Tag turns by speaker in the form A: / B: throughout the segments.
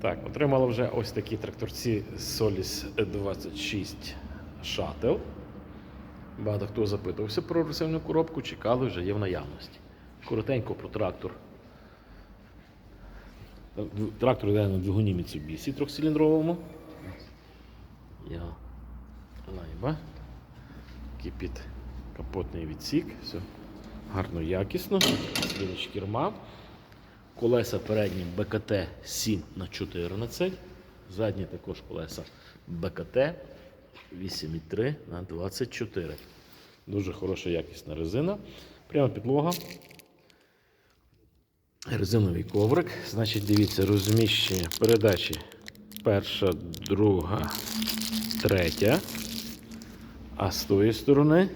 A: Так, отримали вже ось такі тракторці Solis 26 Shuttle. Багато хто запитувався про ресивну коробку, чекали, вже є в наявності. Коротенько про трактор. Трактор йде на двигуні Mitsubishi трьохциліндровому. Я лайба. Кипить капотний відсік. Все гарно, якісно. Слідуч керма. Колеса передні БКТ 7 на 14 Задні також колеса БКТ 8,3 на 24 Дуже хороша якісна резина. Прямо підлога. Резиновий коврик. Значить, дивіться, розміщення передачі перша, друга, третя. А з тої сторони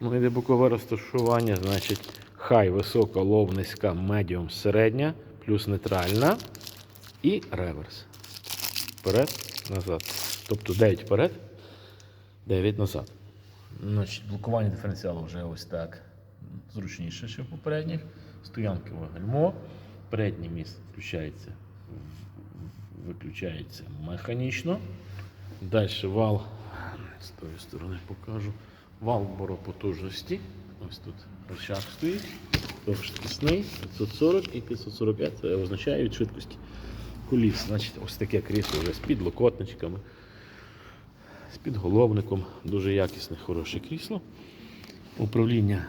A: ну, йде бокове розташування, значить, хай, висока, лов, низька, медіум, середня, плюс нейтральна і реверс. Вперед, назад. Тобто 9 вперед, 9 назад. Значить, блокування диференціалу вже ось так зручніше, ніж в попередніх. Стоянкове гальмо. Переднє місце включається, виключається механічно. Далі вал, з тої сторони покажу. Вал боропотужності. Ось тут рычаг стоїть. Довжкісний 540 і 545. Це означає від швидкості коліс. Значить, ось таке крісло вже з підлокотничками, з підголовником. Дуже якісне, хороше крісло. Управління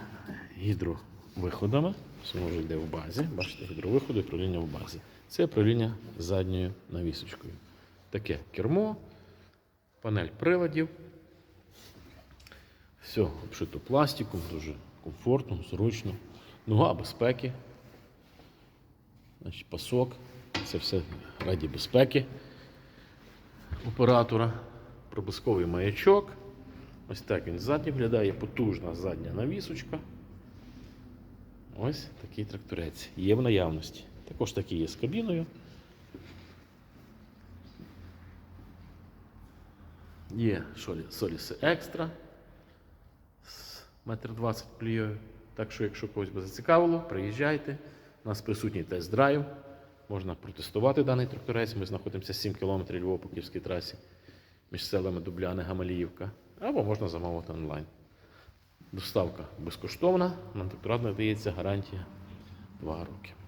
A: гідровиходами. Все може йде в базі. Бачите, гідровиходи, управління в базі. Це управління задньою навісочкою. Таке кермо, панель приладів. Все обшито пластиком, дуже комфортно, зручно. Нога безпеки. Значить, пасок. Це все раді безпеки оператора. Пробусковий маячок. Ось так він ззаді виглядає, потужна задня навісочка. Ось такий тракторець. Є в наявності. Також такий є з кабіною. Є соліси екстра метр двадцять плією. Так що, якщо когось би зацікавило, приїжджайте. У нас присутній тест-драйв. Можна протестувати даний тракторець. Ми знаходимося 7 км Львова по трасі між селами Дубляни, Гамаліївка. Або можна замовити онлайн. Доставка безкоштовна. На тракторат надається гарантія 2 роки.